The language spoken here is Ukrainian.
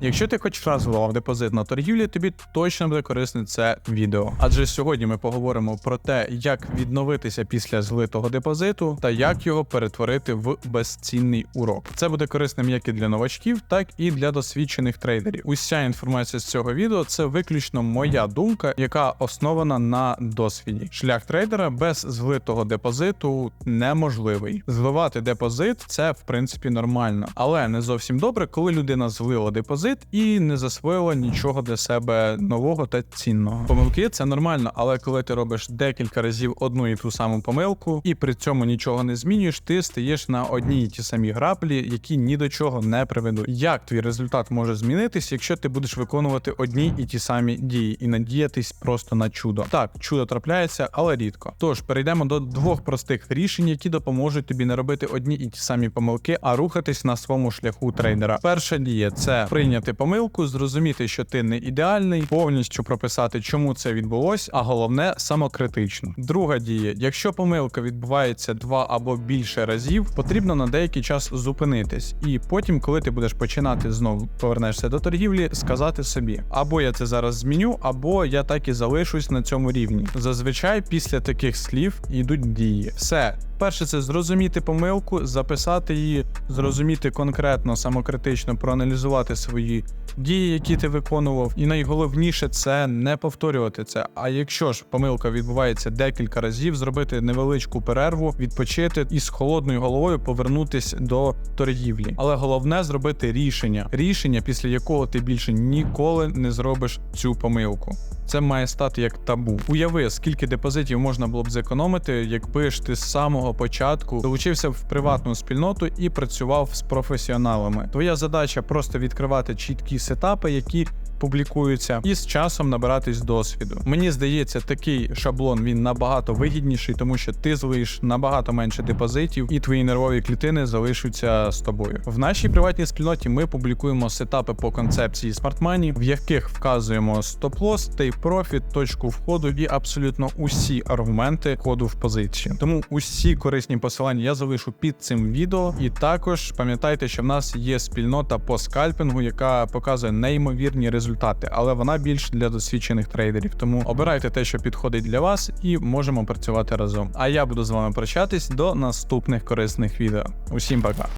Якщо ти хоч раз депозит на торгівлі, тобі точно буде корисне це відео. Адже сьогодні ми поговоримо про те, як відновитися після злитого депозиту та як його перетворити в безцінний урок. Це буде корисним як і для новачків, так і для досвідчених трейдерів. Уся інформація з цього відео це виключно моя думка, яка основана на досвіді. Шлях трейдера без злитого депозиту неможливий. Зливати депозит це в принципі нормально, але не зовсім добре, коли людина злила депозит і не засвоїла нічого для себе нового та цінного. Помилки це нормально, але коли ти робиш декілька разів одну і ту саму помилку, і при цьому нічого не змінюєш, ти стаєш на одній і ті самі граблі, які ні до чого не приведуть. Як твій результат може змінитись, якщо ти будеш виконувати одні і ті самі дії і надіятись просто на чудо? Так, чудо трапляється, але рідко. Тож перейдемо до двох простих рішень, які допоможуть тобі не робити одні і ті самі помилки, а рухатись на своєму шляху трейдера. Перша дія це прийняти помилку, зрозуміти, що ти не ідеальний, повністю прописати, чому це відбулось, а головне самокритично. Друга дія: якщо помилка відбувається два або більше разів, потрібно на деякий час зупинитись, і потім, коли ти будеш починати знову повернешся до торгівлі, сказати собі: або я це зараз зміню, або я так і залишусь на цьому рівні. Зазвичай після таких слів йдуть дії. Все. Перше, це зрозуміти помилку, записати її, зрозуміти конкретно, самокритично, проаналізувати свої дії, які ти виконував. І найголовніше це не повторювати це. А якщо ж помилка відбувається декілька разів, зробити невеличку перерву, відпочити і з холодною головою повернутись до торгівлі. Але головне зробити рішення, рішення, після якого ти більше ніколи не зробиш цю помилку. Це має стати як табу. Уяви, скільки депозитів можна було б зекономити, якби ж ти з самого початку долучився в приватну спільноту і працював з професіоналами. Твоя задача просто відкривати чіткі сетапи, які публікуються, і з часом набиратись досвіду. Мені здається, такий шаблон він набагато вигідніший, тому що ти злиш набагато менше депозитів, і твої нервові клітини залишаться з тобою. В нашій приватній спільноті ми публікуємо сетапи по концепції Money, в яких вказуємо стоп-лосс, тейп-профіт, точку входу і абсолютно усі аргументи входу в позицію. Тому усі корисні посилання я залишу під цим відео. І також пам'ятайте, що в нас є спільнота по скальпінгу, яка показує неймовірні результати, але вона більш для досвідчених трейдерів. Тому обирайте те, що підходить для вас, і можемо працювати разом. А я буду з вами прощатись до наступних корисних відео. Усім пока.